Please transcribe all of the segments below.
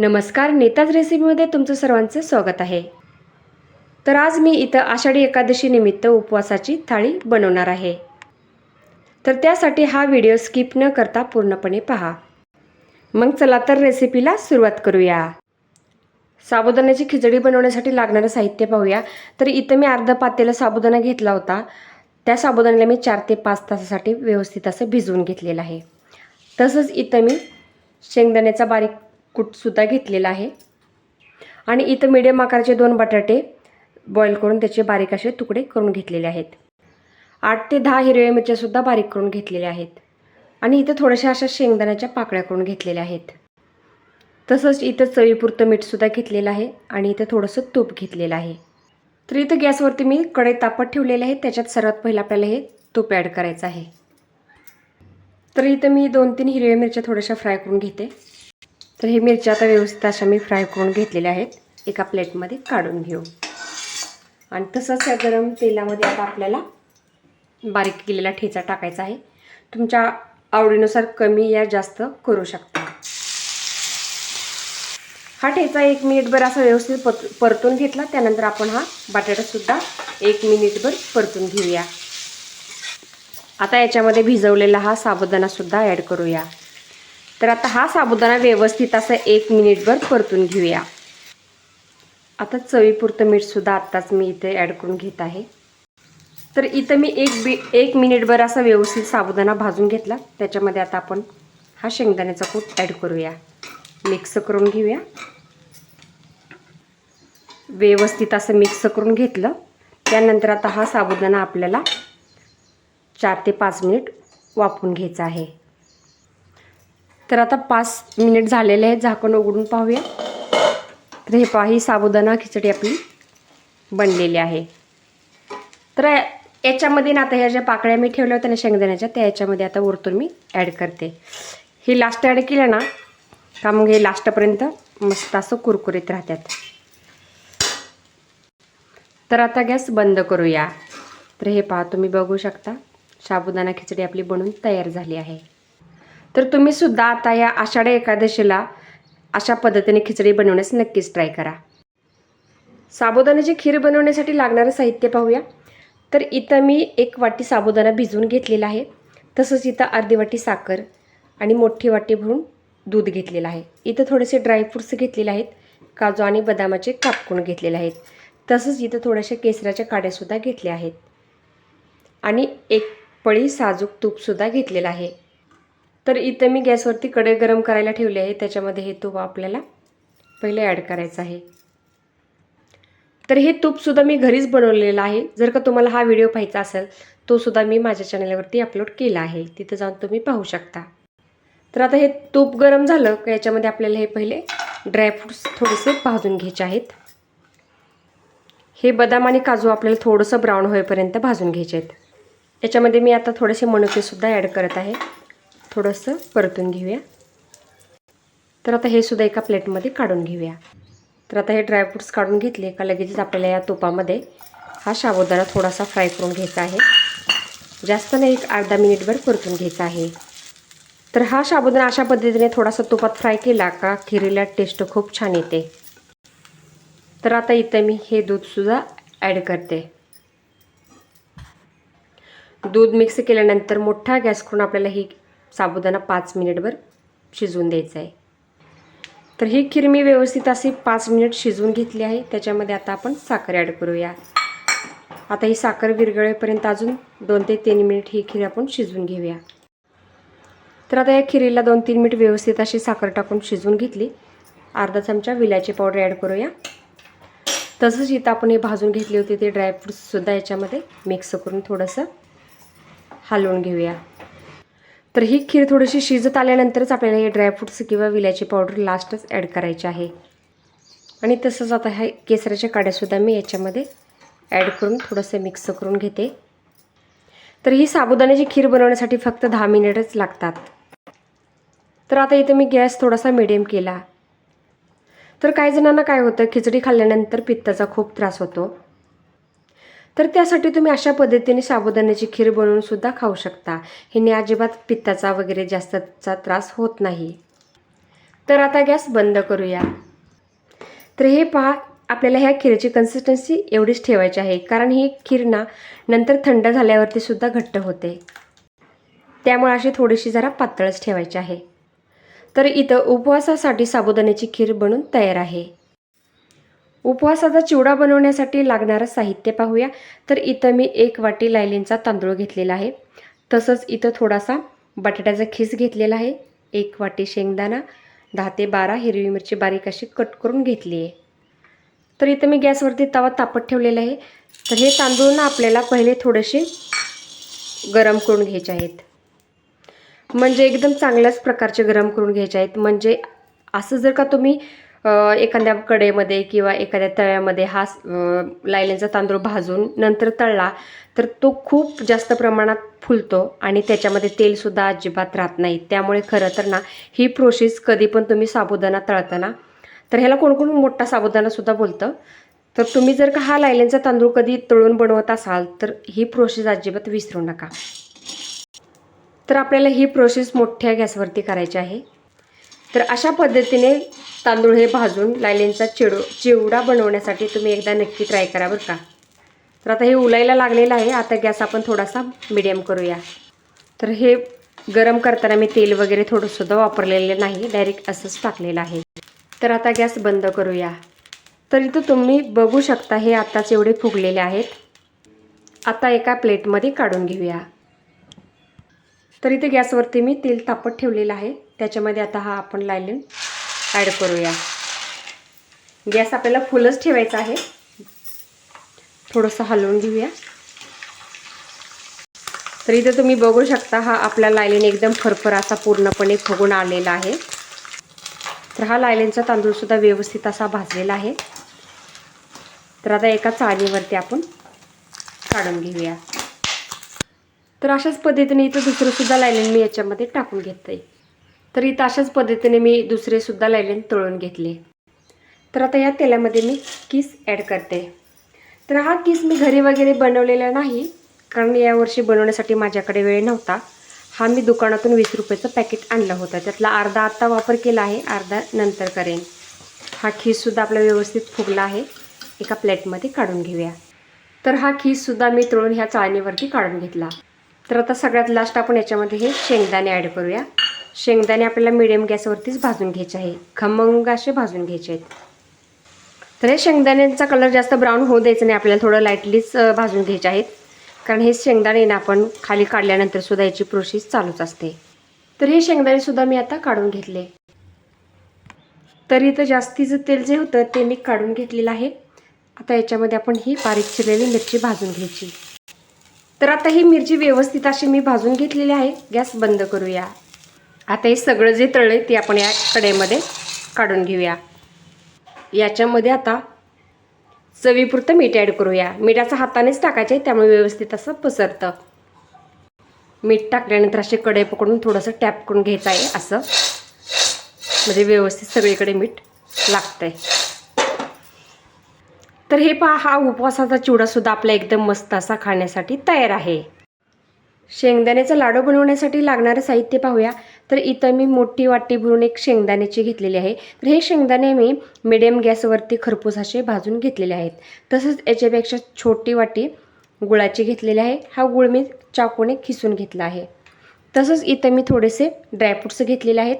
नमस्कार नेताज रेसिपीमध्ये तुमचं सर्वांचं स्वागत आहे. तर आज मी इथं आषाढी एकादशी निमित्त उपवासाची थाळी बनवणार आहे. तर त्यासाठी हा व्हिडिओ स्किप न करता पूर्णपणे पहा. मग चला तर रेसिपीला सुरुवात करूया. साबुदाण्याची खिचडी बनवण्यासाठी लागणारं साहित्य पाहूया. तर इथं मी अर्धा पातेला साबुदाणा घेतला होता. त्या साबुदाण्याला मी चार ते पाच तासासाठी व्यवस्थित असं भिजवून घेतलेलं आहे. तसंच इथं मी शेंगदाण्याचा बारीक कूटसुद्धा घेतलेला आहे. आणि इथं मिडियम आकाराचे दोन बटाटे बॉईल करून त्याचे बारीक असे तुकडे करून घेतलेले आहेत. आठ ते दहा हिरव्या मिरच्यासुद्धा बारीक करून घेतलेल्या आहेत. आणि इथं थोड्याशा अशा शेंगदाण्याच्या पाकळ्या करून घेतलेल्या आहेत. तसंच इथं चवीपुरतं मीठसुद्धा घेतलेलं आहे आणि इथं थोडंसं तूप घेतलेलं आहे. तर इथं गॅसवरती मी कढई तापत ठेवलेले आहे. त्याच्यात सर्वात पहिलं आपल्याला हे तूप ॲड करायचं आहे. तर इथं मी दोन तीन हिरव्या मिरच्या थोड्याशा फ्राय करून घेते. तर हे मिरच्या आता व्यवस्थित अशा मी फ्राय करून घेतलेल्या आहेत. एका प्लेटमध्ये काढून घेऊ. आणि तसंच या गरम तेलामध्ये आता आपल्याला बारीक केलेला ठेचा टाकायचा आहे. तुमच्या आवडीनुसार कमी या जास्त करू शकता. हा ठेचा एक मिनिटभर असा व्यवस्थित पत परतून घेतला. त्यानंतर आपण हा बटाटासुद्धा एक मिनिटभर परतून घेऊया. आता याच्यामध्ये भिजवलेला हा साबुदाणासुद्धा ॲड करूया. तर आता हा साबुदाणा व्यवस्थित असं एक मिनिटभर परतून घेऊया. आता चवीपुरतं मीठसुद्धा आत्ताच मी इथे ॲड करून घेत आहे. तर इथं मी एक बी एक मिनिटभर असा व्यवस्थित साबुदाणा भाजून घेतला. त्याच्यामध्ये आता आपण हा शेंगदाण्याचा कूट ॲड करूया. मिक्स करून घेऊया. व्यवस्थित असं मिक्स करून घेतलं. त्यानंतर आता हा साबुदाणा आपल्याला चार ते पाच मिनिट वाफवून घ्यायचा आहे. तर आता पाच मिनिट झालेले आहेत झाकण उघडून पाहूया. तर हे पहा ही साबुदाणा खिचडी आपली बनलेली आहे. तर याच्यामध्ये ना आता ह्या ज्या पाकळ्या मी ठेवल्या होत्या ना शेंगदाण्याच्या त्या याच्यामध्ये आता वरतून मी ॲड करते. ही लास्ट ॲड केलं ना का मग हे लास्टपर्यंत मस्त असं कुरकुरीत राहतात. तर आता गॅस बंद करूया. तर हे पहा तुम्ही बघू शकता साबुदाणा खिचडी आपली बनून तयार झाली आहे. तर तुम्ही सुद्धा आता या आषाढी एकादशीला अशा पद्धतीने खिचडी बनवण्यास नक्कीच ट्राय करा. साबुदाण्याची खीर बनवण्यासाठी लागणारं साहित्य पाहूया. तर इथं मी एक वाटी साबुदाणा भिजवून घेतलेला आहे. तसंच इथं अर्धी वाटी साखर आणि मोठी वाटी भरून दूध घेतलेलं आहे. इथं थोडेसे ड्रायफ्रूट्स घेतलेले आहेत. काजू आणि बदामाचे कापकून घेतलेले आहेत. तसंच इथं थोड्याशा केसराच्या काड्यासुद्धा घेतल्या आहेत. आणि एक पळी साजूक तूपसुद्धा घेतलेलं आहे. तर इथं मी गॅसवरती कढई गरम करायला ठेवले आहे. त्याच्यामध्ये हे तूप आपल्याला पहिले ॲड करायचं आहे. तर हे तूपसुद्धा मी घरीच बनवलेलं आहे. जर का तुम्हाला हा व्हिडिओ पाहायचा असेल तोसुद्धा मी माझ्या चॅनलवरती अपलोड केला आहे. तिथं जाऊन तुम्ही पाहू शकता. तर आता हे तूप गरम झालं का याच्यामध्ये आपल्याला हे पहिले ड्रायफ्रूट्स थोडेसे भाजून घ्यायचे आहेत. हे बदाम आणि काजू आपल्याला थोडंसं ब्राऊन होईपर्यंत भाजून घ्यायचे आहेत. याच्यामध्ये मी आता थोडेसे मनुकेसुद्धा ॲड करत आहे. थोडंसं परतून घेऊया. तर आता हे सुद्धा एका प्लेटमध्ये काढून घेऊया. तर आता हे ड्रायफ्रूट्स काढून घेतले का लगेचच आपल्याला या तुपामध्ये हा साबुदाणा थोडासा फ्राय करून घ्यायचा आहे. जास्त नाही एक अर्धा मिनिटभर परतून घ्यायचा आहे. तर हा साबुदाणा अशा पद्धतीने थोडासा तुपात फ्राय केला का खिरीला टेस्ट खूप छान येते. तर आता इथं मी हे दूधसुद्धा ॲड करते. दूध मिक्स केल्यानंतर मोठा गॅस करून आपल्याला ही साबुदाणा पाच मिनिटभर शिजवून द्यायचा आहे. तर ही खीर मी व्यवस्थित अशी पाच मिनिट शिजवून घेतली आहे. त्याच्यामध्ये आता आपण साखर ॲड करूया. आता ही साखर विरघळेपर्यंत अजून दोन ते तीन मिनिट ही खीर आपण शिजवून घेऊया. तर आता या खिरीला दोन तीन मिनिट व्यवस्थित अशी साखर टाकून शिजवून घेतली. अर्धा चमचा विलायची पावडर ॲड करूया. तसंच इथं आपण हे भाजून घेतले होते ते ड्रायफ्रूट्ससुद्धा याच्यामध्ये मिक्स करून थोडंसं हलवून घेऊया. तर ही खीर थोडीशी शिजत आल्यानंतरच आपल्याला हे ड्रायफ्रूट्स किंवा विल्याची पावडर लास्टच ॲड करायची आहे. आणि तसंच आता ह्या केसराच्या काड्यासुद्धा मी याच्यामध्ये ॲड करून थोडंसं मिक्स करून घेते. तर ही साबुदाण्याची खीर बनवण्यासाठी फक्त दहा मिनिटच लागतात. तर आता इथे मी गॅस थोडासा मिडियम केला. तर काही जणांना काय होतं खिचडी खाल्ल्यानंतर पित्ताचा खूप त्रास होतो. तर त्यासाठी तुम्ही अशा पद्धतीने साबुदाण्याची खीर बनवून सुद्धा खाऊ शकता. हिने अजिबात पित्ताचा वगैरे जास्तचा त्रास होत नाही. तर आता गॅस बंद करूया. तर हे पहा आपल्याला ह्या खीरची कन्सिस्टन्सी एवढीच ठेवायची आहे. कारण ही खीर ना नंतर थंड झाल्यावरती सुद्धा घट्ट होते. त्यामुळे अशी थोडीशी जरा पातळच ठेवायची आहे. तर इथं उपवासासाठी साबुदाण्याची खीर बनून तयार आहे. उपवासाचा चिवडा बनवण्यासाठी लागणारं साहित्य पाहूया. तर इथं मी एक वाटी लायलींचा तांदूळ घेतलेला आहे. तसंच इथं थोडासा बटाट्याचा खीस घेतलेला आहे. एक वाटी शेंगदाणा दहा ते बारा हिरवी मिरची बारीक अशी कट करून घेतली आहे. तर इथं मी गॅसवरती तवा तापत ठेवलेला आहे. तर हे तांदूळ ना आपल्याला पहिले थोडेसे गरम करून घ्यायचे आहेत. म्हणजे एकदम चांगल्याच प्रकारचे गरम करून घ्यायचे आहेत. म्हणजे असं जर का तुम्ही एखाद्या कडेमध्ये किंवा एखाद्या तव्यामध्ये हा अ, तांदूळ भाजून नंतर तळला तर तो खूप जास्त प्रमाणात फुलतो आणि त्याच्यामध्ये तेलसुद्धा अजिबात राहत नाही. त्यामुळे खरं तर ना ही प्रोसेस कधी पण तुम्ही साबुदाणा तळताना तर ह्याला कोण कोण मोठा साबुदाणासुद्धा बोलतं? तर तुम्ही जर का हा लायलेंचा तांदूळ कधी तळून बनवत असाल तर ही प्रोसेस अजिबात विसरू नका. तर आपल्याला ही प्रोसेस मोठ्या गॅसवरती करायची आहे. तर अशा पद्धतीने तांदूळ हे भाजून लायलेंचा चिडो चिवडा बनवण्यासाठी तुम्ही एकदा नक्की ट्राय करा बरं का. तर आता हे उलायला लागलेलं आहे. आता गॅस आपण थोडासा मिडियम करूया. तर हे गरम करताना मी तेल वगैरे थोडंसुद्धा वापरलेलं नाही. डायरेक्ट असंच टाकलेलं आहे. तर आता गॅस बंद करूया. तर इथं तुम्ही बघू शकता हे आत्ताच एवढे फुगलेले आहेत. आता एका प्लेटमध्ये काढून घेऊया. तर इथे गॅसवरती मी तेल तापत ठेवलेलं आहे. त्याच्यामध्ये आता हा आपण लायलिन ॲड करूया. गॅस आपल्याला फुलच ठेवायचा आहे. थोडंसं हलवून घेऊया. तर इथे तुम्ही बघू शकता हा आपला लायलीन एकदम फरफर असा पूर्णपणे फुगून आलेला आहे. तर हा लायलेनचा तांदूळसुद्धा व्यवस्थित असा भाजलेला आहे. तर आता एका चाळणीवरती आपण काढून घेऊया. तर अशाच पद्धतीने इथं दुसरंसुद्धा लायलेन मी याच्यामध्ये टाकून घेते तर इथं अशाच पद्धतीने मी दुसरेसुद्धा लायलेन तळून घेतले. तर आता या तेलामध्ये मी किस ॲड करते. तर हा किस मी घरी वगैरे बनवलेला नाही कारण यावर्षी बनवण्यासाठी माझ्याकडे वेळ नव्हता. हा मी दुकानातून वीस रुपयाचं पॅकेट आणलं होतं. त्यातला अर्धा आत्ता वापर केला आहे अर्धा नंतर करेन. हा खीससुद्धा आपला व्यवस्थित फुगला आहे. एका प्लेटमध्ये काढून घेऊया. तर हा खीससुद्धा मी तळून ह्या चाळणीवरती काढून घेतला. तर आता सगळ्यात लास्ट आपण याच्यामध्ये हे शेंगदाणे ॲड करूया. शेंगदाणे आपल्याला मिडियम गॅसवरतीच भाजून घ्यायचे आहे. खमंग असे भाजून घ्यायचे आहेत. तर हे शेंगदाण्यांचा कलर जास्त ब्राऊन होऊ द्यायचं नाही. आपल्याला थोडं लाईटलीच भाजून घ्यायचे आहेत. कारण हे शेंगदाणे ना आपण खाली काढल्यानंतर सुद्धा याची प्रोसेस चालूच असते. तर हे शेंगदाणे सुद्धा मी आता काढून घेतले. तर इथं जास्तीचं तेल जे होतं ते मी काढून घेतलेलं आहे. आता याच्यामध्ये आपण ही बारीक चिरलेली मिरची भाजून घ्यायची. तर आता ही मिरची व्यवस्थित अशी मी भाजून घेतलेली आहे. गॅस बंद करूया. आता हे सगळं जे तळले ते आपण या कढईमध्ये काढून घेऊया. याच्यामध्ये आता चवीपुरतं मीठ ॲड करूया. मीठाचं हातानेच टाकायचं आहे त्यामुळे व्यवस्थित असं पसरतं. मीठ टाकल्यानंतर असे कढई पकडून थोडंसं टॅप करून घ्यायचं आहे असं. म्हणजे व्यवस्थित सगळीकडे मीठ लागतं आहे तर हे पहा हा उपवासाचा चिवडासुद्धा आपला एकदम मस्त असा खाण्यासाठी तयार आहे. शेंगदाण्याचा लाडू बनवण्यासाठी लागणारं साहित्य पाहूया. तर इथं मी मोठी वाटी भरून एक शेंगदाण्याची घेतलेली आहे. तर हे शेंगदाणे मी मिडियम गॅसवरती खरपूस असे भाजून घेतलेले आहेत. तसंच याच्यापेक्षा छोटी वाटी गुळाची घेतलेली आहे. हा गुळ मी चाकूने खिसून घेतला आहे. तसंच इथं मी थोडेसे ड्रायफ्रुट्स घेतलेले आहेत.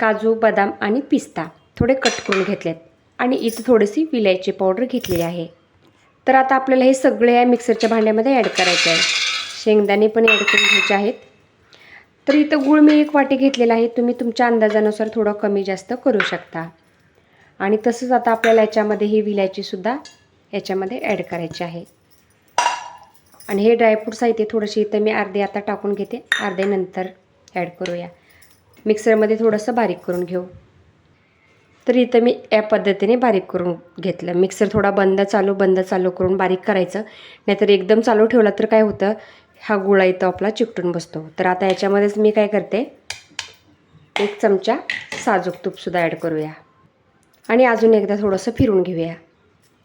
काजू बदाम आणि पिस्ता थोडे कट करून घेतलेत. आणि इथं थोडीशी विलायची पावडर घेतलेली आहे. तर आता आपल्याला हे सगळे या मिक्सरच्या भांड्यामध्ये ॲड करायचे आहे शेंगदाणे पण ॲड करून घ्यायचे आहेत. तर इथं गूळ मी एक वाटी घेतलेला आहे. तुम्ही तुमच्या अंदाजानुसार थोडं कमी जास्त करू शकता. आणि तसंच आता आपल्याला याच्यामध्ये ही विलायचीसुद्धा याच्यामध्ये ॲड करायची आहे. आणि हे ड्रायफ्रूट्स आहे ते थोडंसे इथं मी अर्धे आता टाकून घेते. अर्धे नंतर ॲड करूया. मिक्सरमध्ये थोडंसं बारीक करून घेऊ. तर इथं मी या पद्धतीने बारीक करून घेतलं. मिक्सर थोडा बंद चालू बंद चालू करून बारीक करायचं. नाहीतर एकदम चालू ठेवला तर काय होतं? हा गुळा इथं आपला चिकटून बसतो. तर आता याच्यामध्येच मी काय करते एक चमचा साजूक तूपसुद्धा ॲड करूया. आणि अजून एकदा थोडंसं फिरून घेऊया.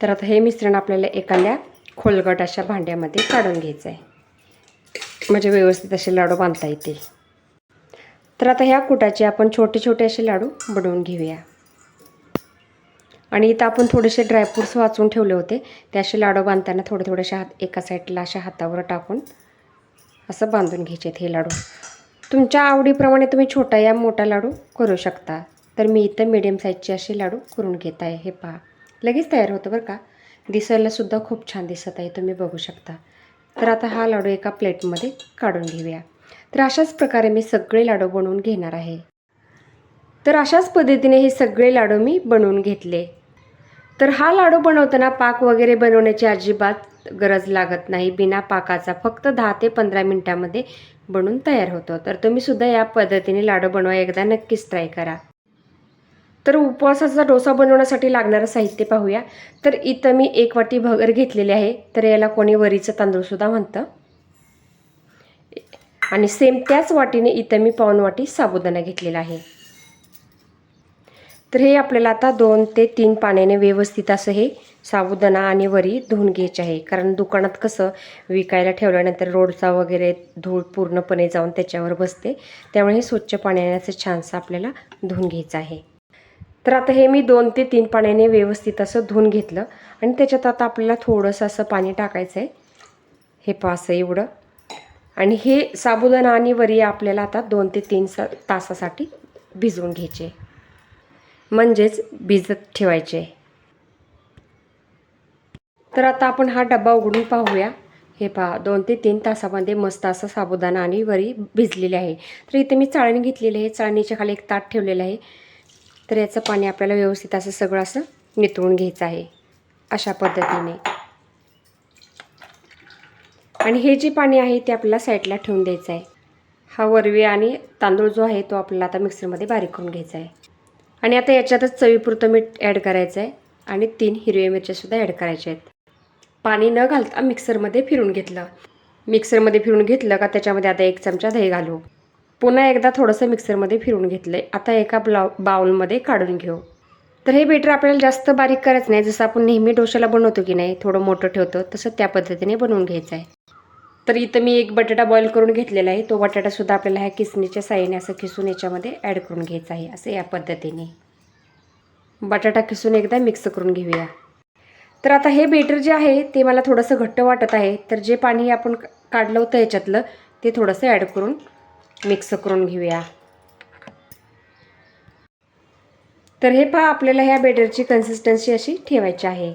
तर आता हे मिश्रण आपल्याला एखाद्या खोलगट अशा भांड्यामध्ये काढून घ्यायचं आहे म्हणजे व्यवस्थित असे लाडू बांधता येतील. तर आता ह्या कुटाचे आपण छोटे छोटे असे लाडू बनवून घेऊया. आणि इथं आपण थोडेसे ड्रायफ्रूट्स वाचून ठेवले होते. ते असे लाडू बांधताना थोडे थोडेसे हात एका साईडला अशा हातावर टाकून असं बांधून घ्यायचे हे लाडू. तुमच्या आवडीप्रमाणे तुम्ही छोटा या मोठा लाडू करू शकता. तर मी इथं मिडियम साईजचे असे लाडू करून घेत आहे. हे पहा. लगेच तयार होतं बरं का? दिसायलासुद्धा खूप छान दिसत आहे. तुम्ही बघू शकता. तर आता हा लाडू एका प्लेटमध्ये काढून घेऊया. तर अशाच प्रकारे मी सगळे लाडू बनवून घेणार आहे. तर अशाच पद्धतीने हे सगळे लाडू मी बनवून घेतले. तर हा लाडू बनवताना पाक वगैरे बनवण्याची अजिबात गरज लागत नाही. बिना पाकाचा फक्त दहा ते पंधरा मिनटामध्ये बनून तयार होतो. तर तुम्ही सुद्धा या पद्धतीने लाडू बनवा. एकदा नक्कीच ट्राय करा. तर उपवासाचा डोसा बनवण्यासाठी लागणारं साहित्य पाहूया. तर इथं मी एक वाटी भगर घेतलेली आहे. तर याला कोणी वरीचं तांदूळसुद्धा म्हणतं. आणि सेम त्याच वाटीने इथं मी पाऊन वाटी साबुदाणा घेतलेला आहे. तर हे आपल्याला आता दोन ते तीन पाण्याने व्यवस्थित असं हे साबुदाणा आणि वरी धुवून घ्यायची आहे. कारण दुकानात कसं विकायला ठेवल्यानंतर रोडचा वगैरे धूळ पूर्णपणे जाऊन त्याच्यावर बसते. त्यामुळे हे स्वच्छ पाण्याने असं छानसं आपल्याला धुवून घ्यायचं आहे. तर आता हे मी दोन ते तीन पाण्याने व्यवस्थित असं धुवून घेतलं. आणि त्याच्यात आता आपल्याला थोडंसं असं पाणी टाकायचं आहे हे पास एवढं. आणि हे साबुदाणा आणि वरी आपल्याला आता दोन ते तीन स तासासाठी भिजवून घ्यायचे. म्हणजेच भिजत ठेवायचे. तर आता आपण हा डबा उघडून पाहूया. हे पहा दोन ते तीन तासामध्ये मस्त असा साबुदाणा आणि वरी भिजलेले आहे. तर इथे मी चाळणी घेतलेली आहे. चाळणीच्या खाली एक ताट ठेवलेलं आहे. तर याचं पाणी आपल्याला व्यवस्थित असं सगळं असं नितळून घ्यायचं आहे. अशा पद्धतीने. आणि हे जे पाणी आहे ते आपल्याला साईडला ठेवून द्यायचं आहे. हा वरवी आणि तांदूळ जो आहे तो आपल्याला आता मिक्सरमध्ये बारीक करून घ्यायचा आहे. आणि आता याच्यातच चवीपुरतं मीठ ॲड करायचं आहे. आणि तीन हिरव्या मिरच्यासुद्धा ॲड करायच्या आहेत. पाणी न घालता मिक्सरमध्ये फिरून घेतलं. मिक्सरमध्ये फिरून घेतलं का त्याच्यामध्ये आता एक चमचा दही घालू. पुन्हा एकदा थोडंसं मिक्सरमध्ये फिरून घेतलं आहे आता एका ब्लाउ बाउलमध्ये काढून घेऊ. तर हे बेटर आपल्याला जास्त बारीक करायचं नाही. जसं आपण नेहमी डोशाला बनवतो की नाही थोडं मोठं ठेवतो तसं त्या पद्धतीने बनवून घ्यायचं आहे. तर इथं मी एक बटाटा बॉईल करून घेतलेला आहे. तो बटाटासुद्धा आपल्याला ह्या किसणीच्या साईने असं किसून याच्यामध्ये ॲड करून घ्यायचा आहे असं या पद्धतीने. बटाटा किसून एकदा मिक्स करून घेऊया. तर आता हे बेटर जे आहे ते मला थोडंसं घट्ट वाटत आहे. तर जे पाणी आपण काढलं होतं याच्यातलं ते थोडंसं ॲड करून मिक्स करून घेऊया. तर हे पहा आपल्याला ह्या बेटरची कन्सिस्टन्सी अशी ठेवायची आहे.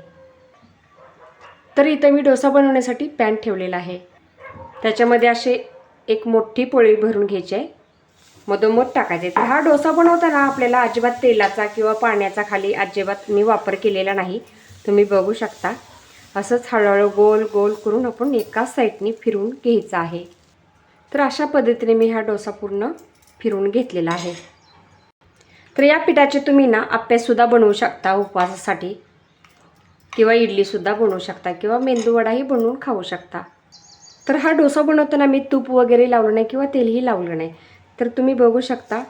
तर इथं मी डोसा बनवण्यासाठी पॅन ठेवलेला आहे. त्याच्यामध्ये असे एक मोठी पोळी भरून घ्यायची आहे. मधोमध टाकायचे. तर हा डोसा बनवताना आपल्याला अजिबात तेलाचा किंवा पाण्याचा खाली अजिबात मी वापर केलेला नाही. तुम्ही बघू शकता. असंच हळूहळू गोल गोल करून आपण एकाच साईडने फिरून घ्यायचं आहे. तर अशा पद्धतीने मी हा डोसा पूर्ण फिरून घेतलेला आहे. तर या पिठाचे तुम्ही ना आप्यासुद्धा बनवू शकता उपवासासाठी. किंवा इडलीसुद्धा बनवू शकता किंवा मेंदूवडाही बनवून खाऊ शकता. तर हा डोसा बनवताना मी तूप वगैरे लावलं नाही किंवा तेलही लावलं नाही. तर तुम्ही बघू शकता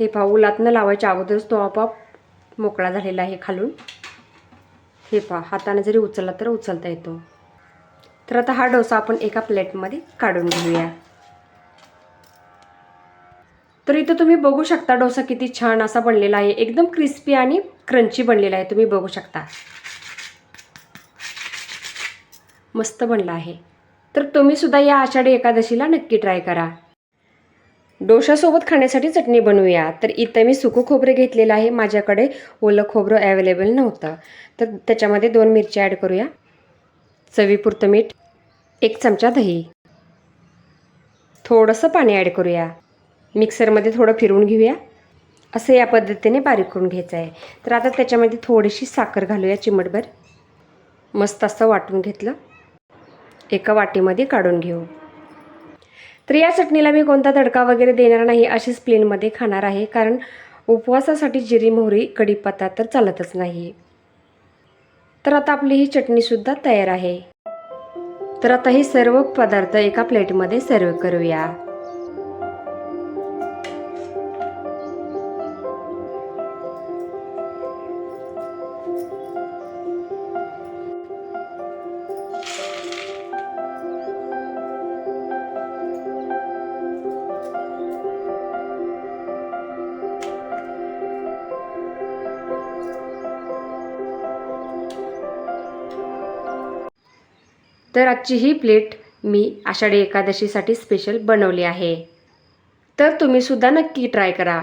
हे पाऊलातनं लावायच्या अगोदरच तो आपोआप मोकळा झालेला आहे खालून. हे पहा हाताने जरी उचलला तर उचलता येतो. तर आता हा डोसा आपण एका प्लेटमध्ये काढून घेऊया. तर इथं तुम्ही बघू शकता डोसा किती छान असा बनलेला आहे. एकदम क्रिस्पी आणि क्रंची बनलेला आहे. तुम्ही बघू शकता. मस्त बनला आहे. तर तुम्ही सुद्धा या आषाढी एकादशीला नक्की ट्राय करा. डोशासोबत खाण्यासाठी चटणी बनवूया. तर इथं मी सुकं खोबरं घेतलेलं आहे. माझ्याकडे ओलं खोबरं अवेलेबल नव्हतं. तर त्याच्यामध्ये दोन मिरच्या ॲड करूया. चवीपुरतं मीठ एक चमचा दही. थोडंसं पाणी ॲड करूया. मिक्सरमध्ये थोडं फिरवून घेऊया. असं या पद्धतीने बारीक करून घ्यायचं आहे तर आता त्याच्यामध्ये थोडीशी साखर घालूया चिमटभर. मस्त असं वाटून घेतलं. एका वाटीमध्ये काढून घेऊ. तर या चटणीला मी कोणता तडका वगैरे देणार नाही अशीच प्लेनमध्ये खाणार आहे. कारण उपवासासाठी जिरी मोहरी कढीपत्ता तर चालतच नाही. तर आता आपली ही चटणीसुद्धा तयार आहे. तर आता हे सर्व पदार्थ एका प्लेटमध्ये सर्व करूया. तर आजची ही प्लेट मी आषाढी एकादशीसाठी स्पेशल बनवली आहे. तर तुम्हीसुद्धा नक्की ट्राय करा.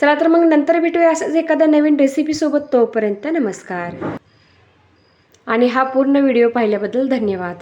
चला तर मग नंतर भेटूया असंच एखाद्या नवीन रेसिपीसोबत तोपर्यंत नमस्कार. आणि हा पूर्ण व्हिडिओ पाहिल्याबद्दल धन्यवाद.